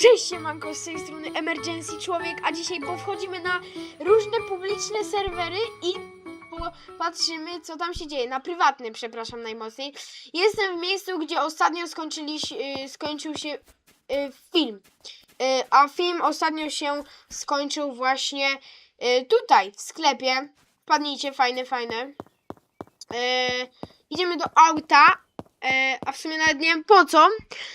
Cześć, siemanko, z tej strony Emergency Człowiek, a dzisiaj powchodzimy na różne publiczne serwery i patrzymy, co tam się dzieje. Na prywatny, przepraszam najmocniej. Jestem w miejscu, gdzie ostatnio skończyliś, y, skończył się y, film. Y, a film ostatnio się skończył właśnie tutaj, w sklepie. Padnijcie, fajne, fajne. Idziemy do auta, y, a w sumie nawet nie wiem po co.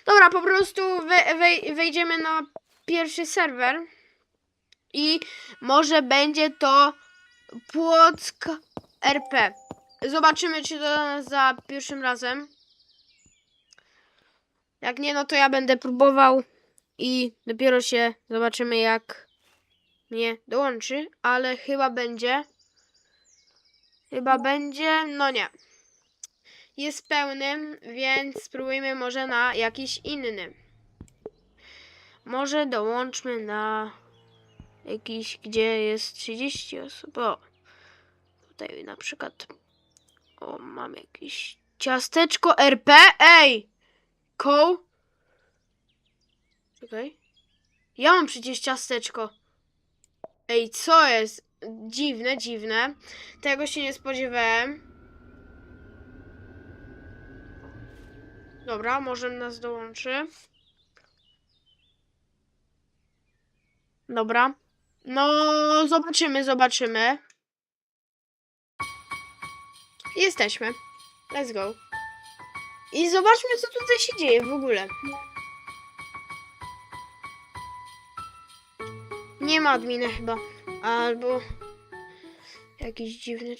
Dobra, po prostu we, wej- wejdziemy na pierwszy serwer i może będzie to Płock RP. Zobaczymy, czy to nas za pierwszym razem. Jak nie, no to ja będę próbował i dopiero się zobaczymy, jak mnie dołączy, ale chyba będzie. Chyba będzie, no nie jest pełnym, więc spróbujmy może na jakiś inny. Może dołączmy na jakiś, gdzie jest 30 osób. O, tutaj na przykład. O, mam jakieś ciasteczko RP. Ej! Koł. Czekaj. Ja mam przecież ciasteczko. Ej, co jest? Dziwne, dziwne. Tego się nie spodziewałem. Dobra, może nas dołączy. Dobra. No, zobaczymy, zobaczymy. Jesteśmy. Let's go. I zobaczmy, co tutaj się dzieje w ogóle. Nie ma admina chyba. Albo jakiś dziwny.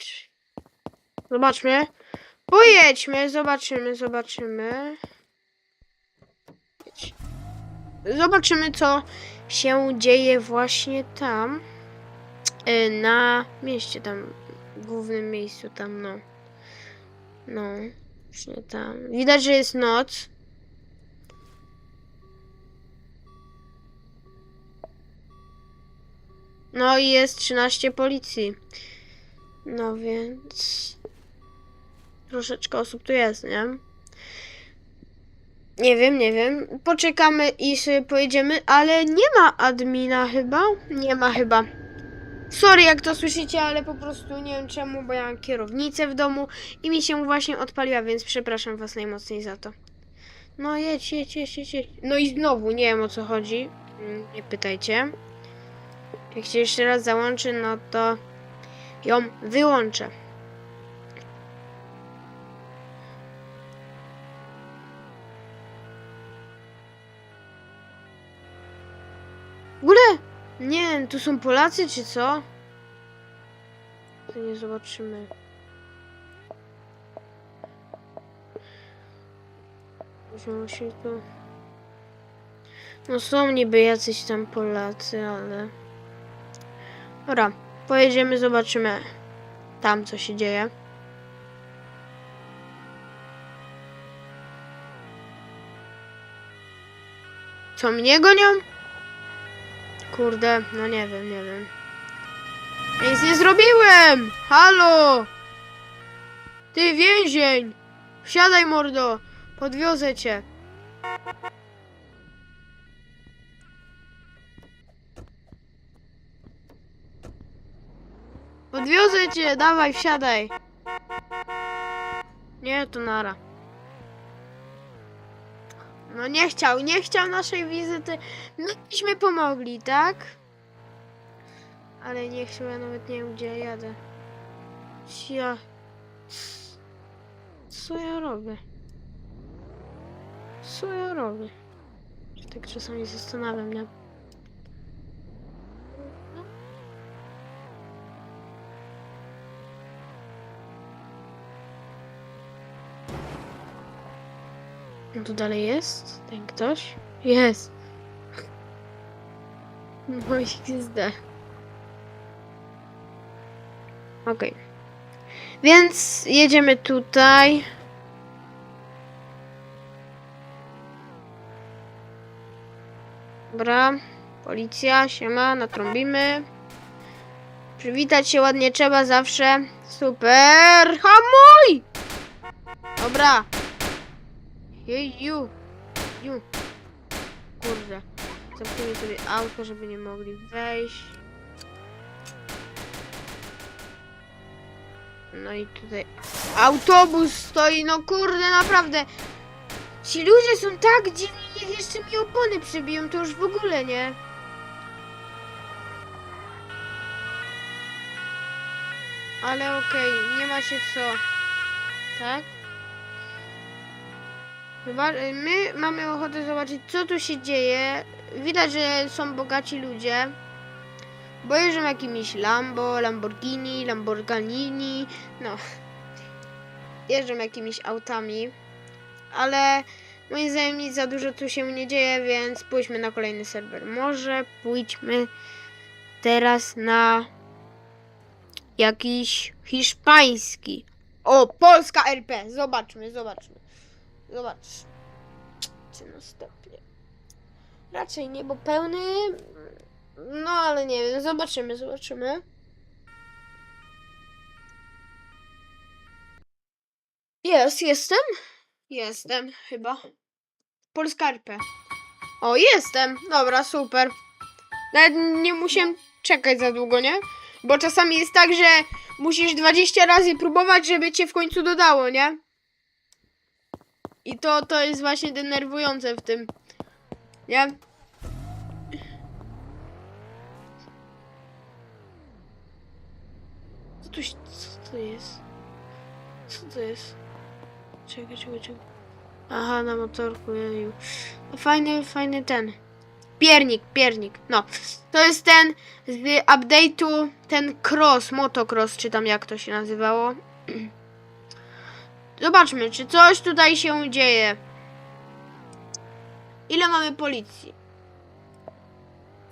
Zobaczmy. Pojedźmy, zobaczymy, zobaczymy. Zobaczymy, co się dzieje właśnie tam. y, Na mieście, tam, w głównym miejscu, tam, no. No, właśnie tam. Widać, że jest noc. No i jest 13 policji. No więc troszeczkę osób tu jest, nie? Nie wiem, nie wiem. Poczekamy i sobie pojedziemy, ale nie ma admina chyba. Nie ma chyba. Sorry, jak to słyszycie, ale po prostu nie wiem czemu, bo ja mam kierownicę w domu i mi się właśnie odpaliła, więc przepraszam was najmocniej za to. No jedź, jedź, jedź, jedź. jedź. No i znowu, nie wiem o co chodzi. Mm, Nie pytajcie. Jak się jeszcze raz załączy, no to ją wyłączę. Tu są Polacy czy co? To nie zobaczymy. Musimy tu... No są niby jacyś tam Polacy, ale... Dobra, pojedziemy, zobaczymy tam co się dzieje. Co, mnie gonią? Kurde, no nie wiem, nie wiem. Nic nie zrobiłem! Halo! Ty więzień! Wsiadaj mordo! Podwiozę cię. Podwiozę cię, dawaj, wsiadaj. Nie, to nara. No nie chciał, nie chciał naszej wizyty. My byśmy pomogli, tak? Ale nie chciał, ja nawet nie wiem, gdzie ja jadę. Ja... Co ja robię? Co ja robię? Tak czasami zastanawiam, nie? No tu dalej jest? Ten ktoś? Jest. No i XD. Okej. Więc jedziemy tutaj. Dobra. Policja, siema, natrąbimy. Przywitać się ładnie trzeba zawsze. Super. Hamuj! Dobra. Jej, ju. Kurde. Zamknijmy sobie auto, żeby nie mogli wejść. No i tutaj autobus stoi, no kurde, naprawdę. Ci ludzie są tak dziwni, niech jeszcze mi opony przybiją, to już w ogóle nie. Ale okej, nie ma się co. Tak? My mamy ochotę zobaczyć, co tu się dzieje. Widać, że są bogaci ludzie. Bo jeżdżą jakimiś Lambo, Lamborghini, Lamborghini, no. Jeżdżą jakimiś autami. Ale moim zdaniem nic za dużo tu się nie dzieje, więc pójdźmy na kolejny serwer. Może pójdźmy teraz na jakiś hiszpański. O, Polska RP. Zobaczmy, zobaczmy. Zobacz. Czy następnie. Raczej nie, bo pełny. No ale nie wiem, zobaczymy, zobaczymy. Jest, jestem? Jestem, chyba. Polska RP. O, jestem. Dobra, super. Nawet nie musiałem czekać za długo, nie? Bo czasami jest tak, że musisz 20 razy próbować, żeby cię w końcu dodało, nie? I to, to jest właśnie denerwujące w tym. Nie? Co się- Co to jest? Co to jest? Czekaj, czekaj, czekaj. Aha, na motorku, jeju. Fajny, fajny ten. Piernik, piernik. No. To jest ten z update'u, ten cross, motocross, czy tam jak to się nazywało. Zobaczmy, czy coś tutaj się dzieje. Ile mamy policji?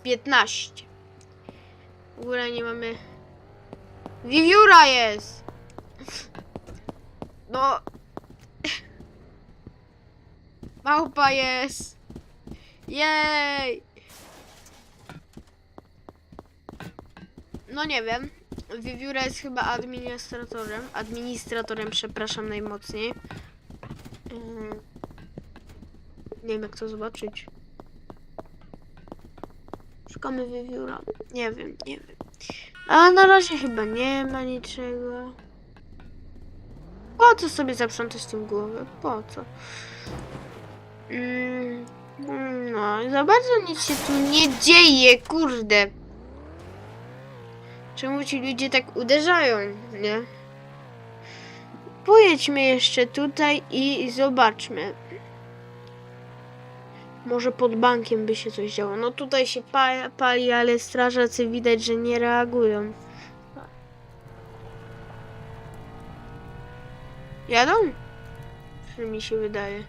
15. W ogóle nie mamy. Wiewióra jest! No. Małpa jest! Jej! No nie wiem. Wiewióra jest chyba administratorem. Administratorem, przepraszam najmocniej. Yy, Nie wiem jak to zobaczyć. Szukamy wiewióra. Nie wiem, nie wiem. A na razie chyba nie ma niczego. Po co sobie zaprzątać tym głowę? Po co? Mm, no, za bardzo nic się tu nie dzieje, kurde. Czemu ci ludzie tak uderzają, nie? Pojedźmy jeszcze tutaj i zobaczmy. Może pod bankiem by się coś działo. No tutaj się pa- pali, ale strażacy widać, że nie reagują. Jadą? Czy mi się wydaje?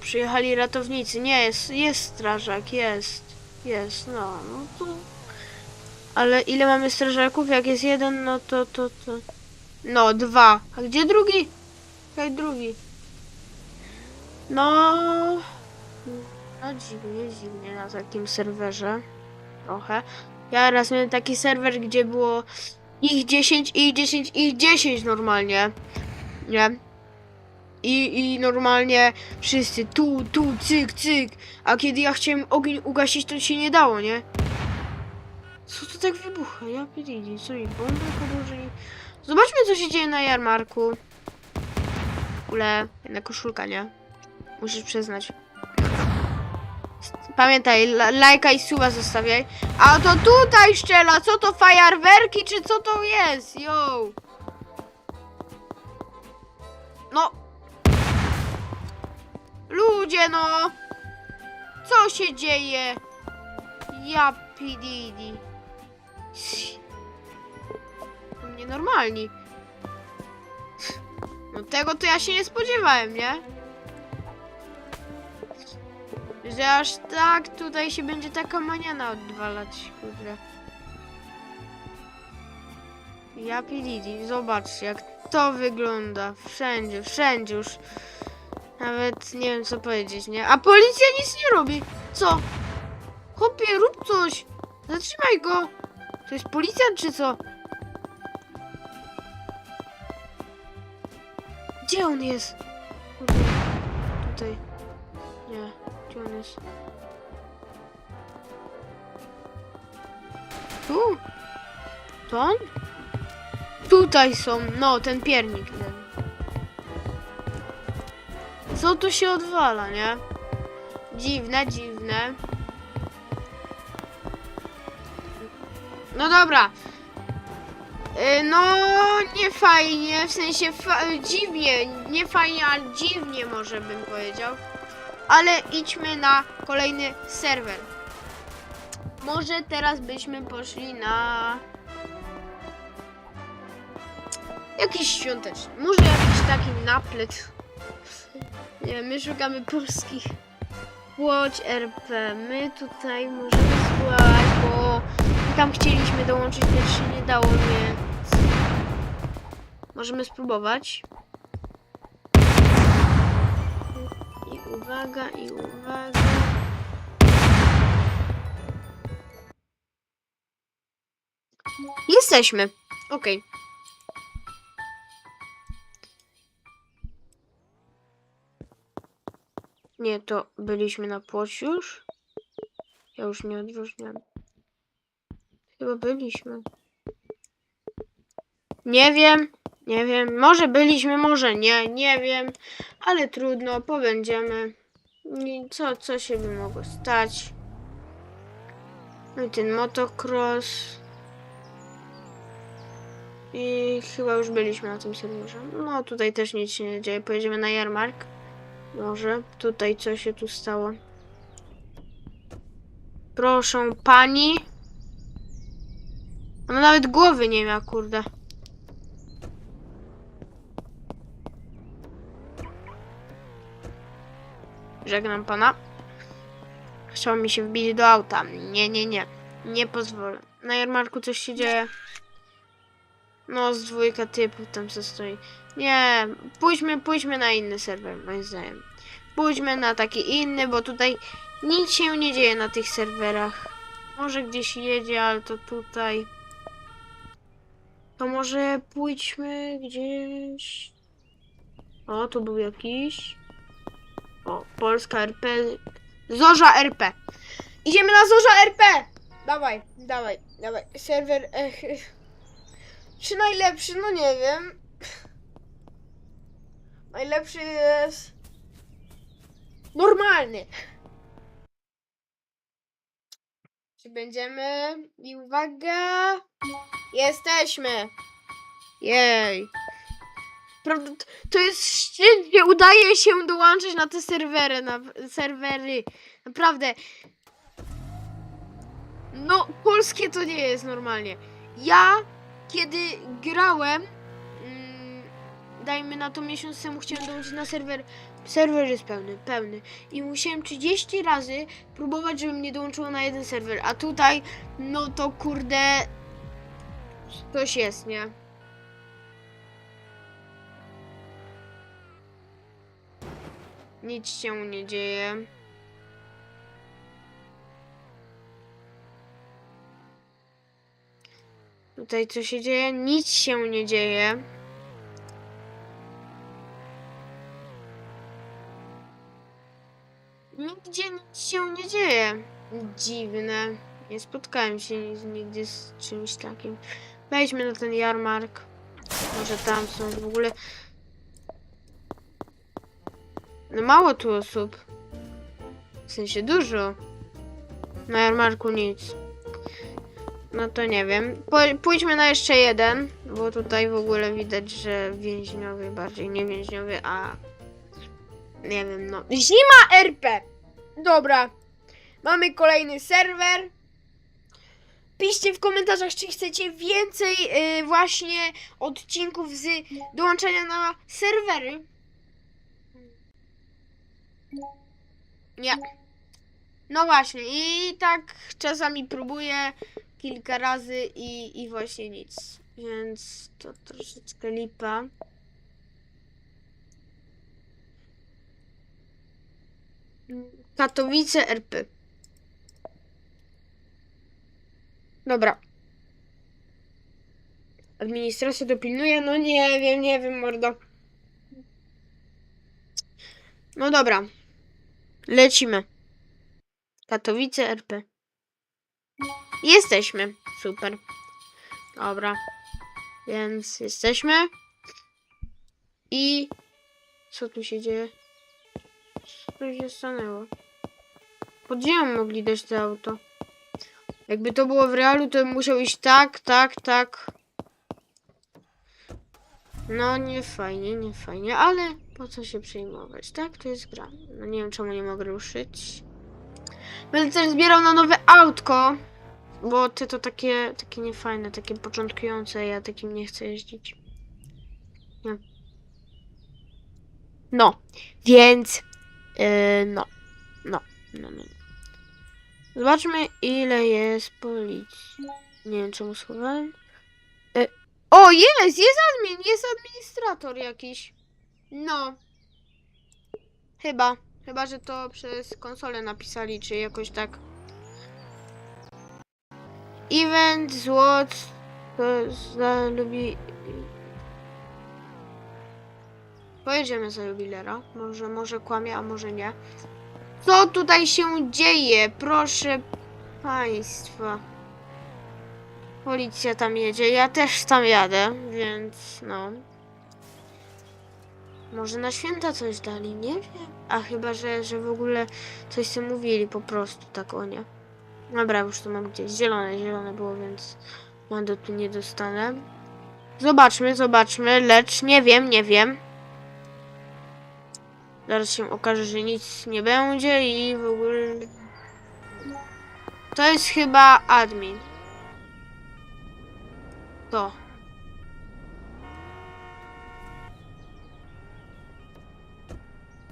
Przyjechali ratownicy. Nie, jest, jest strażak, jest. Jest, no, no to... Ale ile mamy strażaków? Jak jest jeden, no to, to, to... No, dwa. A gdzie drugi? Jak drugi? No... No dziwnie, dziwnie na takim serwerze. Trochę. Ja raz miałem taki serwer, gdzie było ich 10, ich 10, ich 10 normalnie. Nie? I, I normalnie wszyscy tu, tu, cyk, cyk. A kiedy ja chciałem ogień ugasić, to się nie dało, nie? Co to tak wybucha? Ja pierdolę, co mi bombę podłożyli? Zobaczmy, co się dzieje na jarmarku. W ogóle, jedna koszulka, nie? Musisz przyznać. Pamiętaj, la- lajka i suba zostawiaj. A to tutaj szczela, co to fajerwerki, czy co to jest? Yo! Ludzie, no! Co się dzieje? Ja pididi. Nienormalni. No tego to ja się nie spodziewałem, nie? Że aż tak tutaj się będzie taka maniana odwalać, kurde. Ja pididi, zobaczcie jak to wygląda. Wszędzie, wszędzie już. Nawet nie wiem co powiedzieć, nie? A policja nic nie robi. Co? Chłopie, rób coś. Zatrzymaj go. To jest policjant czy co? Gdzie on jest? Kurde, Tutaj. Nie, gdzie on jest? Tu? To on? Tutaj są, no, ten piernik. Ten. Co tu się odwala, nie? Dziwne, dziwne. No dobra. Y, No, nie fajnie, w sensie fa- dziwnie, nie fajnie, ale dziwnie może bym powiedział. Ale idźmy na kolejny serwer. Może teraz byśmy poszli na jakiś świąteczny. Może jakiś taki naplet. Nie, my szukamy polskich. Łódź RP. My tutaj możemy spływać, bo tam chcieliśmy dołączyć, lecz się nie dało, więc możemy spróbować. I uwaga, i uwaga. Jesteśmy. Okej. Nie, to byliśmy na płocie już? Ja już nie odróżniam. Chyba byliśmy. Nie wiem, nie wiem. Może byliśmy, może nie, nie wiem. Ale trudno, pobędziemy. Co, co się by mogło stać? No i ten motocross. I chyba już byliśmy na tym serwerze. No tutaj też nic się nie dzieje. Pojedziemy na jarmark. Może. Tutaj co się tu stało? Proszę pani. Ona nawet głowy nie miała, kurde. Żegnam pana. Chciał mi się wbić do auta. Nie, nie, nie. Nie pozwolę. Na jarmarku coś się dzieje. No, z dwójka typów tam co stoi. Nie, pójdźmy, pójdźmy na inny serwer, moim zdaniem. Pójdźmy na taki inny, bo tutaj nic się nie dzieje na tych serwerach. Może gdzieś jedzie, ale to tutaj. To może pójdźmy gdzieś. O, tu był jakiś. O, Polska RP. Zorza RP. Idziemy na Zorza RP! Dawaj, dawaj, dawaj. Serwer. Ech. Czy najlepszy? No nie wiem. Najlepszy jest. Normalny. Czy będziemy? I uwaga! Jesteśmy! Jej! Prawda, to jest szczyt, gdzie udaje się dołączyć na te serwery, na serwery. Naprawdę. No, polskie to nie jest normalnie. Ja, kiedy grałem, mm, dajmy na to miesiąc temu, chciałem dołączyć na serwer. Serwer jest pełny, pełny. I musiałem 30 razy próbować, żeby mnie dołączyło na jeden serwer. A tutaj, no to kurde, coś jest, nie? Nic się nie dzieje. Tutaj co się dzieje? Nic się nie dzieje. Nigdzie nic się nie dzieje. Dziwne. Nie spotkałem się ni- nigdy z czymś takim. Wejdźmy na ten jarmark. Może tam są w ogóle. No mało tu osób. W sensie dużo. Na jarmarku nic. No to nie wiem. Pójdźmy na jeszcze jeden, bo tutaj w ogóle widać, że więźniowie bardziej nie więźniowie, a nie wiem, no. Zima RP! Dobra. Mamy kolejny serwer. Piszcie w komentarzach, czy chcecie więcej y, właśnie odcinków z dołączenia na serwery. Nie. No właśnie, i tak czasami próbuję kilka razy i, i właśnie nic. Więc to troszeczkę lipa. Katowice RP. Dobra. Administracja dopilnuje? No nie wiem, nie wiem, mordo. No dobra. Lecimy. Katowice RP. Jesteśmy. Super. Dobra. Więc jesteśmy. I co tu się dzieje? Co się stanęło? Pod ziemią mogli dać to auto. Jakby to było w realu, to bym musiał iść tak, tak, tak. No nie fajnie, nie fajnie, ale po co się przejmować, tak? To jest gra. No nie wiem czemu nie mogę ruszyć. Będę też zbierał na nowe autko. Bo te to takie, takie niefajne, takie początkujące, ja takim nie chcę jeździć. Nie. No, więc yy, no, no, no, no. Zobaczmy ile jest policji. Nie wiem czemu schowałem. E, o, jest, jest admin, jest administrator jakiś. No. Chyba, chyba, że to przez konsolę napisali, czy jakoś tak. Event złot za lubi... Pojedziemy za jubilera. Może, może kłamie, a może nie. Co tutaj się dzieje? Proszę państwa. Policja tam jedzie. Ja też tam jadę, więc no. Może na święta coś dali, nie wiem. A chyba, że, że w ogóle coś sobie mówili po prostu tak o nie. Dobra, już to mam gdzieś. Zielone, zielone było, więc mandatu nie dostanę. Zobaczmy, zobaczmy, lecz nie wiem, nie wiem. Zaraz się okaże, że nic nie będzie i w ogóle... To jest chyba admin. To.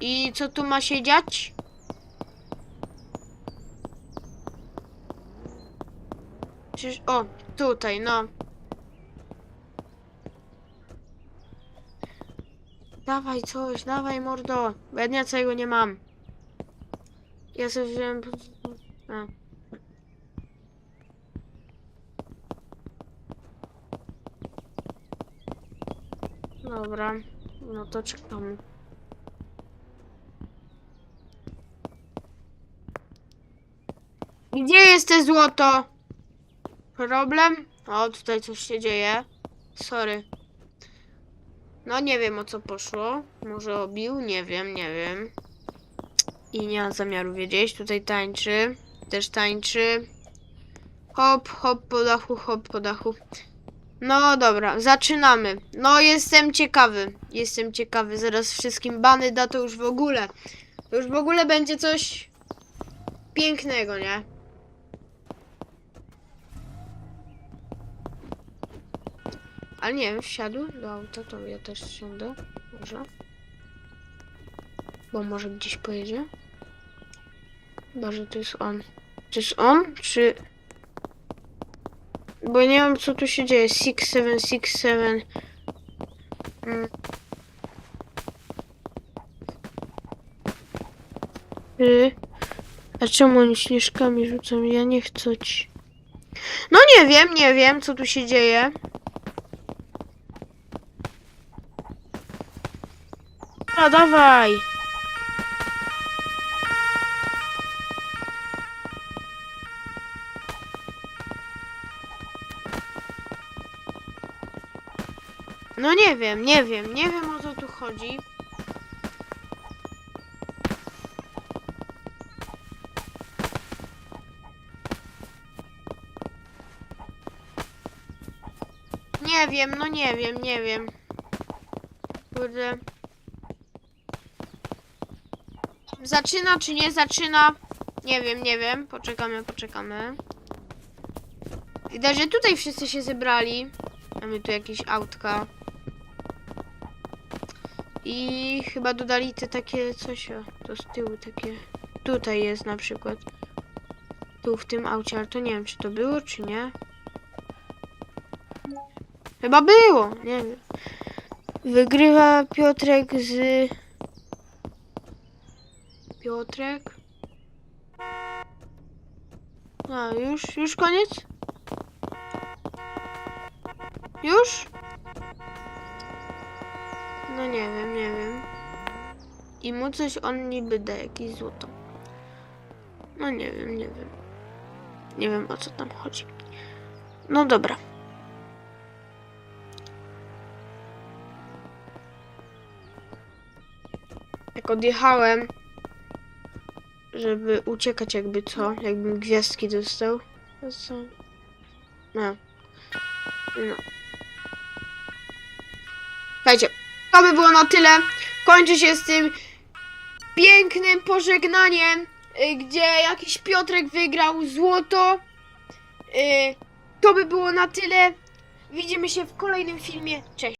I co tu ma się dziać? Przecież, o, tutaj, no. Dawaj coś, dawaj mordo. Bo ja dnia całego nie mam. Ja sobie wziąłem... A. Dobra, no to czekamy. Gdzie jest te złoto? Problem? O, tutaj coś się dzieje. Sorry. No nie wiem o co poszło. Może obił? Nie wiem, nie wiem. I nie mam zamiaru wiedzieć. Tutaj tańczy. Też tańczy. Hop, hop po dachu, hop po dachu. No dobra, zaczynamy. No jestem ciekawy. Jestem ciekawy. Zaraz wszystkim bany da to już w ogóle. To już w ogóle będzie coś pięknego, nie? Ale nie wiem, wsiadł do auta, to ja też wsiądę. Może. Bo może gdzieś pojedzie. Chyba, że to jest on. Czy jest on, czy... Bo nie wiem, co tu się dzieje. 6767. Mm. Y. A czemu oni śnieżkami rzucą? Ja nie chcę ci. No nie wiem, nie wiem, co tu się dzieje. No dawaj! No nie wiem, nie wiem, nie wiem o co tu chodzi. Nie wiem, no nie wiem, nie wiem. Kurde. Zaczyna czy nie zaczyna? Nie wiem, nie wiem. Poczekamy, poczekamy. Widać, że tutaj wszyscy się zebrali. Mamy tu jakieś autka. I chyba dodali te takie coś, o, to z tyłu takie. Tutaj jest na przykład. Tu w tym aucie, ale to nie wiem, czy to było, czy nie. Chyba było, nie wiem. Wygrywa Piotrek z Piotrek. A, już, już koniec? Już? No nie wiem, nie wiem. I mu coś on niby da, jakieś złoto. No nie wiem, nie wiem. Nie wiem o co tam chodzi. No dobra. Jak odjechałem, żeby uciekać jakby co, jakbym gwiazdki dostał. Co? No. No. Słuchajcie, to by było na tyle. Kończy się z tym pięknym pożegnaniem, y, gdzie jakiś Piotrek wygrał złoto. Y, To by było na tyle. Widzimy się w kolejnym filmie. Cześć.